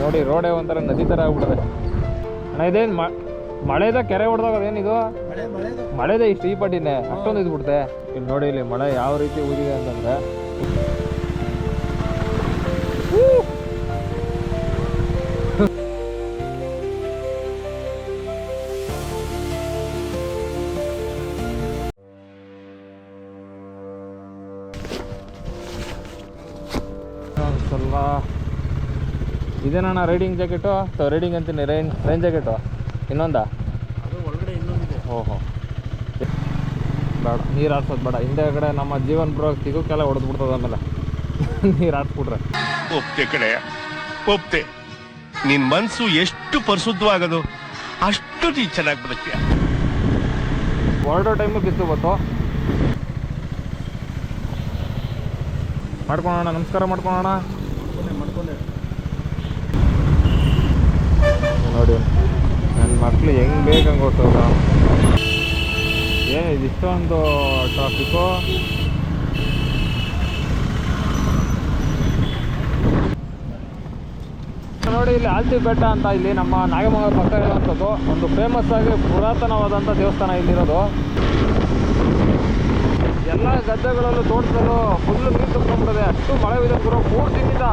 ನೋಡಿ ರೋಡೇ ಒಂಥರ ನದಿ ಥರ ಆಗ್ಬಿಟ್ಟದೆ ಅಣ್ಣ ಇದೇನು ಮಳೆದ ಕೆರೆ ಹೊಡೆದಾಗ ಅದೇನಿದು? ಮಳೆ ಮಳೆದು. ಇಷ್ಟು ಈ ಪಟ್ಟಿನೇ ಅಷ್ಟೊಂದು ಇದ್ಬಿಡುತ್ತೆ ಇಲ್ಲಿ ನೋಡಿ ಇಲ್ಲಿ ಮಳೆ ಯಾವ ರೀತಿ ಊದಿದೆ ಅಂತಂದ್ರೆ. ಸ್ವಲ್ಪ ಇದೇನಣ್ಣ ರೈಡಿಂಗ್ ಜಾಕೆಟು ಅಥವಾ ರೈಡಿಂಗ್ ಅಂತೀನಿ ರೈನ್ ರೈನ್ ಜಾಕೆಟು ಇನ್ನೊಂದಾ? ಅದು ಒಳಗಡೆ ಇನ್ನೊಂದಿದೆ. ಓಹೋ. ಬೇಡ ನೀರು ಆಡ್ಸೋದು ಬೇಡ. ಹಿಂದೆ ಕಡೆ ನಮ್ಮ ಜೀವನ ಬ್ರೋ ಸಿಗೋಕ್ಕೆಲ್ಲ ಹೊಡೆದು ಬಿಡ್ತದ ಆಮೇಲೆ. ನೀರು ಆಡ್ಸ್ಬಿಟ್ರೆ ಒಪ್ತೆ ಕಡೆ ಒಪ್ತೆ. ನಿನ್ ಮನ್ಸು ಎಷ್ಟು ಪರಿಶುದ್ಧವಾಗದು ಅಷ್ಟು ನೀ ಚೆನ್ನಾಗಿ ಬದುಕ್ತೀಯ. ಹೊರಡೋ ಟೈಮು ಬಿತ್ತು ಬತ್ತು ಮಾಡ್ಕೊಳೋಣ ನಮಸ್ಕಾರ ಮಾಡ್ಕೊಳೋಣ. ಮಾಡ್ಕೊಂಡೆ. ನೋಡಿ. ನನ್ನ ಮಕ್ಕಳು ಹೆಂಗ್ ಬೇಕಂಗೆ ಹೋಗ್ತಾವ ಏನು ಇದಿಷ್ಟೊಂದು ಟ್ರಾಫಿಕ್ಕು ನೋಡಿ, ಇಲ್ಲಿ ಆಲ್ತಿ ಬೆಟ್ಟ ಅಂತ ಇಲ್ಲಿ ನಮ್ಮ ನಾಗಮಂಗಲ ಪಕ್ಕ ಇರುವಂಥದ್ದು ಒಂದು ಫೇಮಸ್ ಆಗಿ ಪುರಾತನವಾದಂಥ ದೇವಸ್ಥಾನ ಇಲ್ಲಿರೋದು. ಎಲ್ಲ ಗದ್ದೆಗಳಲ್ಲೂ ತೋಟದಲ್ಲೂ ಫುಲ್ ನೀರು ತುಂಬಿಕೊಂಡಿದೆ ಅಷ್ಟು ಮಳೆ ಇದೆ ಗುರು, ಮೂರು ದಿನದಿಂದ.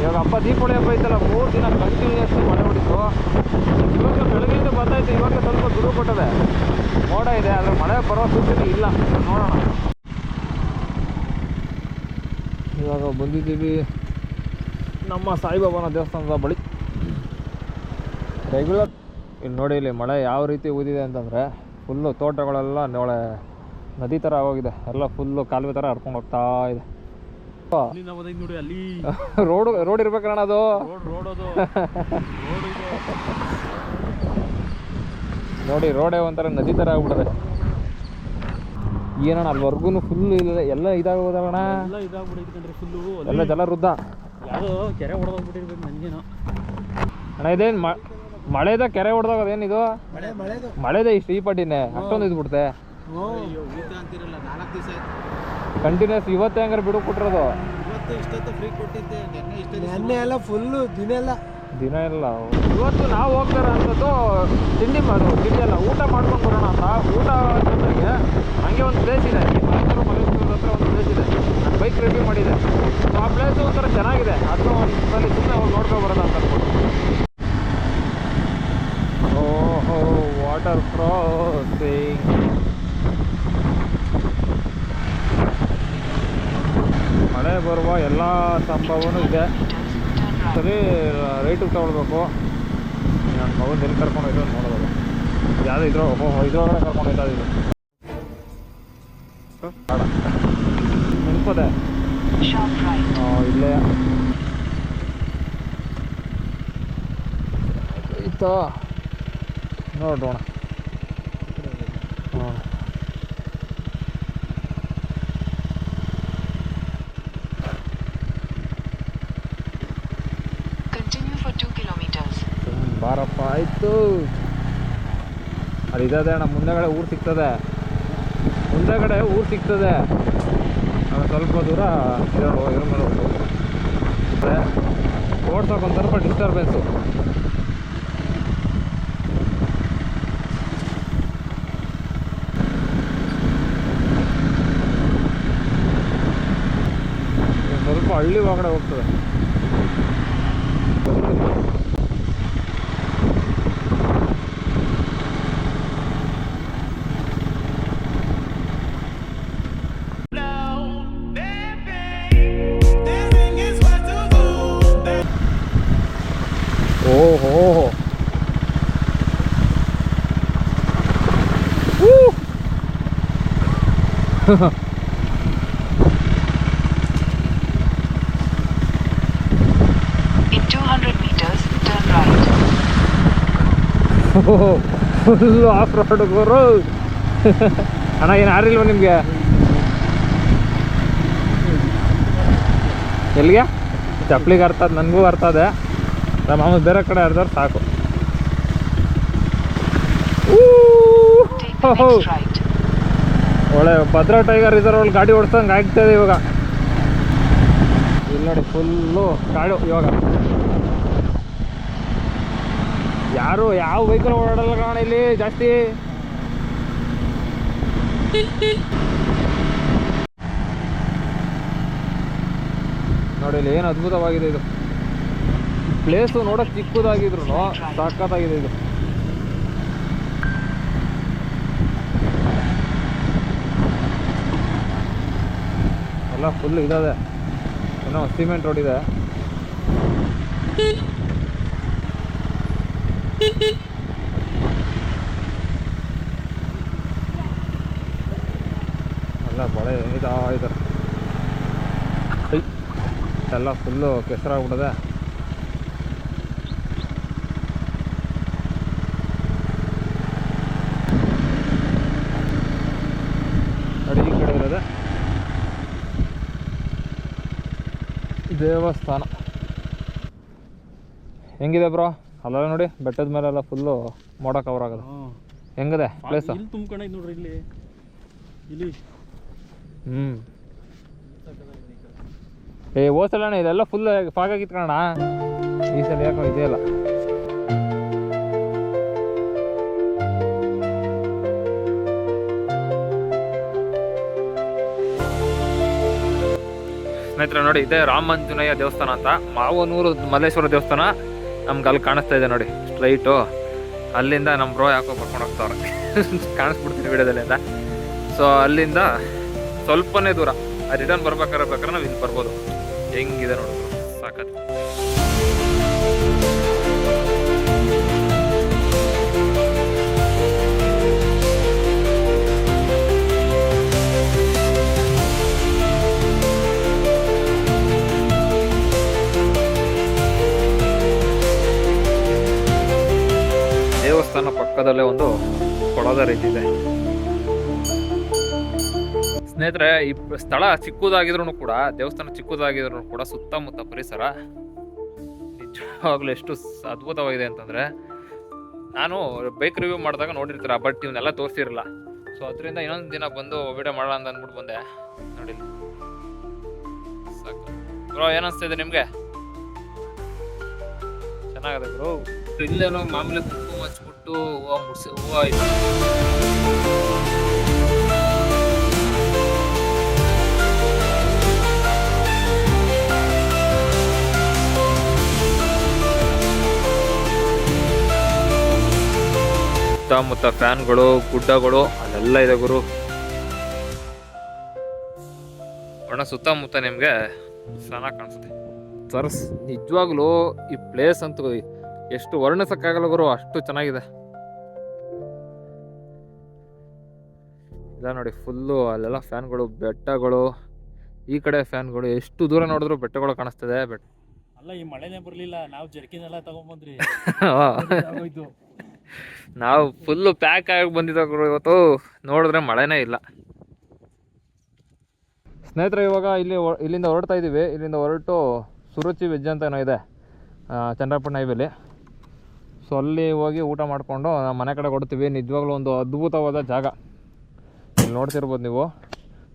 ಇವಾಗ ಹಬ್ಬ, ದೀಪಾವಳಿ ಹಬ್ಬ ಐತಲ್ಲ, ಮೂರು ದಿನ ಕಂಟಿನ್ಯೂಸ್ ಮಳೆ ಹೊಡಿತು. ಇವಾಗ ಬೆಳಗ್ಗೆಯಿಂದ ಬರ್ತಾಯಿತ್ತು ಇವಾಗ ಸ್ವಲ್ಪ ಗುರು ಕೊಟ್ಟಿದೆ. ಮೋಡ ಇದೆ, ಆದರೆ ಮಳೆ ಬರೋ ಸೂಚನೆ ಇಲ್ಲ. ನೋಡೋಣ. ಇವಾಗ ಬಂದಿದ್ದೀವಿ ನಮ್ಮ ಸಾಯಿಬಾಬಾನ ದೇವಸ್ಥಾನದ ಬಳಿ. ರೆಗ್ಯುಲರ್ ಇಲ್ಲಿ ನೋಡಿ, ಇಲ್ಲಿ ಮಳೆ ಯಾವ ರೀತಿ ಊದಿದೆ ಅಂತಂದರೆ ಫುಲ್ಲು ತೋಟಗಳೆಲ್ಲ ನೋಳೆ ನದಿ ಥರ ಆಗೋಗಿದೆ. ಎಲ್ಲ ಫುಲ್ಲು ಕಾಲುವೆ ಥರ ಹರ್ಕೊಂಡು ಹೋಗ್ತಾ ಇದೆ. ನೋಡಿ ಅಲ್ಲಿ ರೋಡ್ ರೋಡ್ ಇರ್ಬೇಕಣ್ಣ ಅದು. ನೋಡಿ ರೋಡೇ ಒಂಥರ ನದಿ ಥರ ಆಗ್ಬಿಟ್ಟದೆ. ಏನಣ್ಣ ಅಲ್ಲಿವರೆಗೂ ಫುಲ್ ಇಲ್ಲ ಎಲ್ಲ ಇದಾಗೋದಣ್ಣ ಎಲ್ಲ ಜಲ ವೃದ್ಧ ಯಾವುದೋ ಕೆರೆ ಹೊಡೆದೋಗ್ಬಿಟ್ಟಿರ್ಬೇಕು ನನಗೇನೋ. ಅಣ್ಣ ಇದೇನು ಮಳೆದ ಕೆರೆ ಹೊಡೆದಾಗ ಅದೇನಿದು? ಮಳೆದ. ಇಷ್ಟು ಈ ಪಟ್ಟಿನೇ ಅಷ್ಟೊಂದು ಇದ್ಬಿಡುತ್ತೆ. ಅಯ್ಯೋ ಅಂತಿರಲ್ಲ ನಾಲ್ಕು ದಿವಸ ಆಯ್ತು. ಕಂಟಿನ್ಯೂಸ್ ಇವತ್ತೇ ಹಂಗಾರೆ ಬಿಡು ಕೊಟ್ಟಿರೋದು. ಇವತ್ತು ಇಷ್ಟೊತ್ತು ಫ್ರೀ ಕೊಟ್ಟಿದ್ದೆ ನೆನ್ನೆ ಇಷ್ಟ ನೆನ್ನೆ ಎಲ್ಲ ಫುಲ್ಲು ದಿನ ಎಲ್ಲ. ದಿನ ಇಲ್ಲ. ಇವತ್ತು ನಾವು ಹೋಗ್ತಾರ ಅಂತದ್ದು ತಿಂಡಿ ಮಾಡು ತಿಂಡಿ ಅಲ್ಲ ಊಟ ಮಾಡ್ಕೊಂಡು ಬರೋಣ ಅಂತ. ಊಟ ಜೊತೆಗೆ ಹಂಗೆ ಒಂದು ಪ್ಲೇಸ್ ಇದೆ. ಮಲೇಶ್ವರದ ಹತ್ರ ಒಂದು ಪ್ಲೇಸ್ ಇದೆ. ನಾನು ಬೈಕ್ ರೆಡಿ ಮಾಡಿದೆ. ಸೊ ಆ ಪ್ಲೇಸ್ ಒಂಥರ ಚೆನ್ನಾಗಿದೆ. ಅದನ್ನು ಒಂದು ಸಲ ಸುಮ್ಮನೆ ಹೋಗಿ ನೋಡ್ಕೊಂಡು ಬರೋಣ ಅಂತ ಅನ್ಕೊಂಡು. ಓಹೋ ವಾಟರ್ ಕ್ರಾಸಿಂಗ್ ಮಳೆ ಬರುವ ಎಲ್ಲ ಸಂಭವನೂ ಇದೆ. ಸರಿ ರೈಟಿಗೆ ತಗೊಳ್ಬೇಕು ನನ್ನ ಮಗನ ಎಲ್ಲಿ ಕರ್ಕೊಂಡು ಹೋಯ್ತು ಅಂತ ನೋಡೋದು ಯಾವುದೋ ಇದ್ರ ಇದ್ರೊಳಗಡೆ ಕರ್ಕೊಂಡು ಹೋಯ್ತಾ ಇದು ಬೇಡ. ನೆನಪದೆ ಇಲ್ಲೇ. ಇತ್ತು ನೋಡೋಣ. ಬಾರಪ್ಪ, ಆಯಿತು. ಅದು ಇದಾದೆ ಅಣ್ಣ ಮುಂದೆಗಡೆ ಊರು ಸಿಗ್ತದೆ. ಮುಂದೆಗಡೆ ಊರು ಸಿಗ್ತದೆ. ನಾವು ಸ್ವಲ್ಪ ದೂರ ಇರೋ ಇರೋ ಮೇಲೆ ಹೋಗ್ಬೋದು ಓಡ್ಸೋಕೆ ಒಂದು ಸ್ವಲ್ಪ ಡಿಸ್ಟರ್ಬೆನ್ಸು ಫುಲ್ಲು ಆಫ್ ರೋಡ್ ಗುರು. ಅಣ್ಣ ಏನು ಆರಿಲ್ವ ನಿಮಗೆ? ಎಲ್ಲಿಗೆ? ಚಪ್ಲಿಗೆ ಅರ್ಥ ಅದ ನನಗೂ ಅರ್ಥ ಅದೆ ನಮ್ಮ ಮಾಮ ಬೇರೆ ಕಡೆ ಅರ್ಧವ್ರು ಸಾಕು. ಒಳ್ಳೆ ಭದ್ರಾ ಟೈಗರ್ ರಿಸರ್ವ್ ಗಾಡಿ ಓಡಿಸಂಗೆ ಇದೆ ಇವಾಗ. ಇಲ್ಲಿ ನೋಡಿ ಫುಲ್ಲು ಗಾಡಿ ಇವಾಗ. ಯಾರು ಯಾವ ವೆಹಿಕಲ್ ಓಡಾಡಲ್ಲ ಕಾರಣ ಇಲ್ಲಿ, ಜಾಸ್ತಿ. ನೋಡಿ ಇಲ್ಲಿ ಏನು ಅದ್ಭುತವಾಗಿದೆ ಇದು. ಪ್ಲೇಸು ನೋಡೋಕೆ ಚಿಕ್ಕದಾಗಿದ್ರು ಸಾಕತ್ತಾಗಿದೆ ಇದು. ಎಲ್ಲ ಫುಲ್ ಇದಾದೆ ಏನೋ ಸಿಮೆಂಟ್ ರೋಡ್ ಇದೆ ಎಲ್ಲ ಬಳೆ ಇದಾ ಇದಾರೆ ಐ, ಎಲ್ಲ ಫುಲ್ಲು ಕೆಸರಾಗ್ಬಿಡದೆ ನೋಡಿ ಈ ಕಡೆ ಇರೋದೆ ದೇವಸ್ಥಾನ. ಹೆಂಗಿದೆ ಬ್ರೋ ಅಲ್ಲ ನೋಡಿ ಬೆಟ್ಟದ ಮೇಲೆಲ್ಲ ಫುಲ್ಲು ಮೋಡ ಕವರ್ ಆಗೋದು. ಹೆಂಗಿದೆ? ಪ್ಲೇಸ್ ಇಲ್ಲಿ ತುಂಬ್ಕೊಂಡೈತೆ ನೋಡ್ರಿ ಇಲ್ಲಿ. ಇಲ್ಲಿ. ಹ್ಞೂ ಏ ಹೋಸಲಣ್ಣ ಇದೆಲ್ಲ ಫುಲ್ ಫಾಗ್ ಆಗಿತ್ತು ಈ ಸಲ ಯಾಕೋ ಇದೇ ಸ್ನೇಹಿತರೆ ನೋಡಿ, ಇದೆ ರಾಮಾಂಜನೇಯ ದೇವಸ್ಥಾನ ಅಂತ. ಮಾವನೂರು ಮಲ್ಲೇಶ್ವರ ದೇವಸ್ಥಾನ ನಮ್ಗೆ ಅಲ್ಲಿ ಕಾಣಿಸ್ತಾ ಇದೆ ನೋಡಿ ಸ್ಟ್ರೈಟು ಅಲ್ಲಿಂದ ನಮ್ಮ ಬ್ರೋ ಯಾಕೋ ಕರ್ಕೊಂಡು ಹೋಗ್ತಾವ್ರೆ. ಕಾಣಿಸ್ಬಿಡ್ತೀನಿ ವಿಡಿಯೋದಲ್ಲಿ ಅಂತ. ಸೊ ಅಲ್ಲಿಂದ ಸ್ವಲ್ಪನೇ ದೂರ. ರಿಟರ್ನ್ ಬರ್ಬೇಕಾದ್ರೆ ಬೇಕಾದ್ರೆ ನಾವು ಇಲ್ಲಿ ಬರ್ಬೋದು. ಹೆಂಗಿದೆ ನೋಡಿ ಸಾಕತ್ ಪಕ್ಕದಲ್ಲೇ ಒಂದು ಕೊಳದ ರೀತಿ ಇದೆ. ಸ್ನೇಹಿತರೆ, ಈ ಸ್ಥಳ ಚಿಕ್ಕದಾಗಿದ್ರು ಕೂಡ, ದೇವಸ್ಥಾನ ಚಿಕ್ಕದಾಗಿದ್ರು ಕೂಡ ಸುತ್ತಮುತ್ತ ಪರಿಸರ ನಿಜವಾಗ್ಲೂ ಎಷ್ಟು ಅದ್ಭುತವಾಗಿದೆ ಅಂತಂದ್ರೆ, ನಾನು ಬೈಕ್ ರಿವ್ಯೂ ಮಾಡಿದಾಗ ನೋಡಿರ್ತೀರ ಬಟ್ ಇವನ್ನೆಲ್ಲ ತೋರಿಸಿರಲ್ಲ. ಸೊ ಅದರಿಂದ ಇನ್ನೊಂದು ದಿನ ಬಂದು ವಿಡಿಯೋ ಮಾಡೋಣ ಅಂತ ಅಂದ್ಬಿಟ್ಟು ಬಂದೆ. ನೋಡಿ ಸಾಕು. ಬ್ರೋ ಏನಿಸ್ತಿದೆ ನಿಮಗೆ? ಚೆನ್ನಾಗಿದೆ ಬ್ರೋ ಇಲ್ಲೇನೋ ಮಾಮೂಲಿ ಹಚ್ಬಿಟ್ಟು ಹೂವು ಮುಡ್ಸಿ ಹೂವು ಇದೆ ಸುತ್ತಮುತ್ತ ಫ್ಯಾನ್ಗಳು ಗುಡ್ಡಗಳು ಅಲ್ಲೆಲ್ಲ ಇದೆ ಗುರು. ಒಣ ಸುತ್ತಮುತ್ತ ನಿಮಗೆ ಚೆನ್ನಾಗಿ ಕಾಣಿಸುತ್ತೆ. ಸರ್ಸ್ ನಿಜವಾಗ್ಲೂ ಈ ಪ್ಲೇಸ್ ಅಂತೂ ಎಷ್ಟು ವರ್ಣಿಸಕ್ಕಾಗಲ್ಲ ಗುರು ಅಷ್ಟು ಚೆನ್ನಾಗಿದೆ. ಇಲ್ಲ ನೋಡಿ ಫುಲ್ಲು ಅಲ್ಲೆಲ್ಲ ಫ್ಯಾನ್ಗಳು ಬೆಟ್ಟಗಳು ಈ ಕಡೆ ಫ್ಯಾನ್ಗಳು ಎಷ್ಟು ದೂರ ನೋಡಿದ್ರು ಬೆಟ್ಟಗಳು ಕಾಣಿಸ್ತದೆ ಬೆಟ್ಟ ಅಲ್ಲ ಈ ಮಳೆನೇ ಬರಲಿಲ್ಲ ನಾವು ಜರ್ಕಿನೆಲ್ಲ ತಗೊಂಬಂದ್ರಿ. ನಾವು ಫುಲ್ಲು ಪ್ಯಾಕ್ ಆಗಿ ಬಂದಿದ್ದಾಗ ಇವತ್ತು ನೋಡಿದ್ರೆ ಮಳೆನೇ ಇಲ್ಲ. ಸ್ನೇಹಿತರೆ ಇವಾಗ ಇಲ್ಲಿ ಇಲ್ಲಿಂದ ಹೊರಡ್ತಾ ಇದ್ದೀವಿ ಇಲ್ಲಿಂದ ಹೊರಟು ಸುರುಚಿ ವೆಜ್ ಅಂತ ಏನೋ ಇದೆ ಚಂದ್ರಪಟ್ಟಣ ಹೈವೇಲಿ. ಸೊ ಅಲ್ಲಿ ಹೋಗಿ ಊಟ ಮಾಡಿಕೊಂಡು ಮನೆ ಕಡೆ ಕೊಡ್ತೀವಿ ನಿಜವಾಗ್ಲೂ ಒಂದು ಅದ್ಭುತವಾದ ಜಾಗ. ಇಲ್ಲಿ ನೋಡ್ತಿರ್ಬೋದು ನೀವು.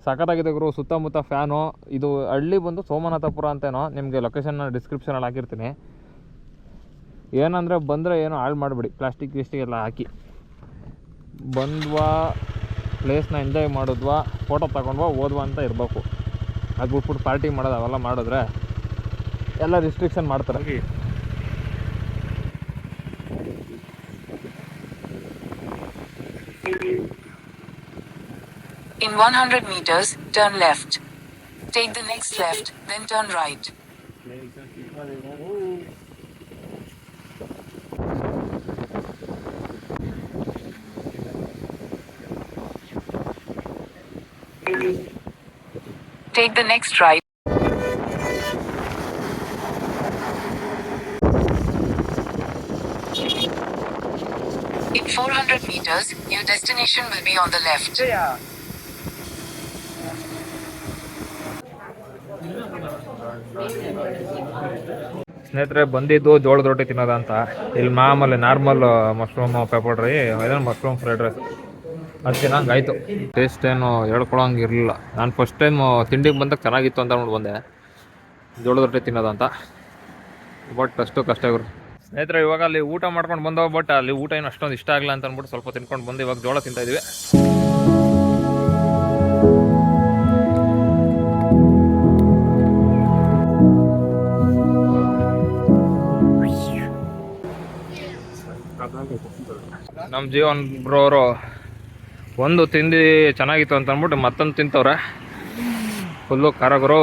ಸಖತ್ತಾಗಿದೆ ಗುರು, ಸುತ್ತಮುತ್ತ ಫ್ಯಾನು. ಇದು ಹಳ್ಳಿ ಬಂದು ಸೋಮನಾಥಪುರ ಅಂತೇನೋ, ನಿಮಗೆ ಲೊಕೇಶನ್ನ ಡಿಸ್ಕ್ರಿಪ್ಷನಲ್ಲಿ ಹಾಕಿರ್ತೀನಿ. ಏನಂದರೆ ಬಂದರೆ ಏನು ಹಾಳು ಮಾಡಿಬಿಡಿ ಪ್ಲಾಸ್ಟಿಕ್ ಗಿಸ್ಟಿಕ್ ಎಲ್ಲ ಹಾಕಿ. ಬಂದ್ವಾ ಪ್ಲೇಸ್ನ ಎಂಜಾಯ್ ಮಾಡಿದ್ವಾ ಫೋಟೋ ತಗೊಂಡ್ವಾ, ಓದ್ವಾ ಅಂತ ಇರಬೇಕು. ಅದು ಬಿಟ್ಬಿಟ್ಟು ಪಾರ್ಟಿ ಮಾಡೋದು ಅವೆಲ್ಲ ಮಾಡಿದ್ರೆ ಎಲ್ಲ ರಿಸ್ಟ್ರಿಕ್ಷನ್ ಮಾಡ್ತಾರೆ. In 100 meters, turn left. Take the next left, then turn right. Take the next right. In 400 meters, your destination will be on the left. ಸ್ನೇಹಿತರೆ, ಬಂದಿದ್ದು ಜೋಳದ ರೊಟ್ಟಿ ತಿನ್ನೋದಂತ ಇಲ್ಲಿ ಮಾಮೂಲಿ ನಾರ್ಮಲ್ ಮಶ್ರೂಮ್ ಪೆಪರ್ ಡ್ರೈ ಇದನ್ನು ಮಶ್ರೂಮ್ ಫ್ರೈಡ್ ರೈಸ್ ಅದು ಚೆನ್ನಾಗಿ ಆಯಿತು. ಟೇಸ್ಟ್ ಏನು ಹೇಳ್ಕೊಳಂಗೆ ಇರಲಿಲ್ಲ. ನಾನು ಫಸ್ಟ್ ಟೈಮ್ ತಿಂಡಿಗೆ ಬಂದಾಗ ಚೆನ್ನಾಗಿತ್ತು ಅಂತ ನೋಡಿ ಬಂದೆ. ಜೋಳದ ರೊಟ್ಟಿ ತಿನ್ನೋದಂತ ಬಟ್ ಅಷ್ಟು ಕಷ್ಟ ಇವರು. ಸ್ನೇಹಿತರೆ, ಇವಾಗ ಅಲ್ಲಿ ಊಟ ಮಾಡ್ಕೊಂಡು ಬಂದವ ಬಟ್ ಅಲ್ಲಿ ಊಟ ಏನು ಅಷ್ಟೊಂದು ಇಷ್ಟ ಆಗಲ್ಲ ಅಂತ ಅಂದ್ಬಿಟ್ಟು ಸ್ವಲ್ಪ ತಿನ್ಕೊಂಡು ಬಂದು ಇವಾಗ ಜೋಳ ತಿಂತಾ ಇದೀವಿ. ನಮ್ಮ ಜೀವನ್ ಬ್ರೋ ಅವರು ಒಂದು ತಿಂದು ಚೆನ್ನಾಗಿತ್ತು ಅಂತ ಅಂದ್ಬಿಟ್ಟು ಮತ್ತೊಂದು ತಿಂತವ್ರೆ. ಫುಲ್ಲು ಕಾರಗರು ಗುರು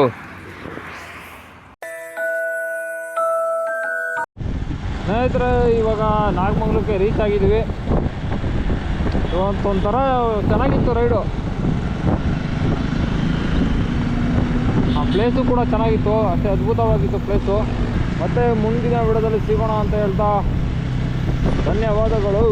ಸ್ನೇಹಿತರೆ, ಇವಾಗ ನಾಗಮಂಗ್ಲಕ್ಕೆ ರೀಚ್ ಇವತ್ತು ಒಂಥರ ಚೆನ್ನಾಗಿತ್ತು ರೈಡು ಆ ಪ್ಲೇಸು ಕೂಡ ಚೆನ್ನಾಗಿತ್ತು, ಅಷ್ಟೇ ಅದ್ಭುತವಾಗಿತ್ತು ಪ್ಲೇಸು ಮತ್ತೆ ಮುಂದಿನ ವಿಡದಲ್ಲಿ ಸಿಗೋಣ ಅಂತ ಹೇಳ್ತಾ ಧನ್ಯವಾದಗಳು.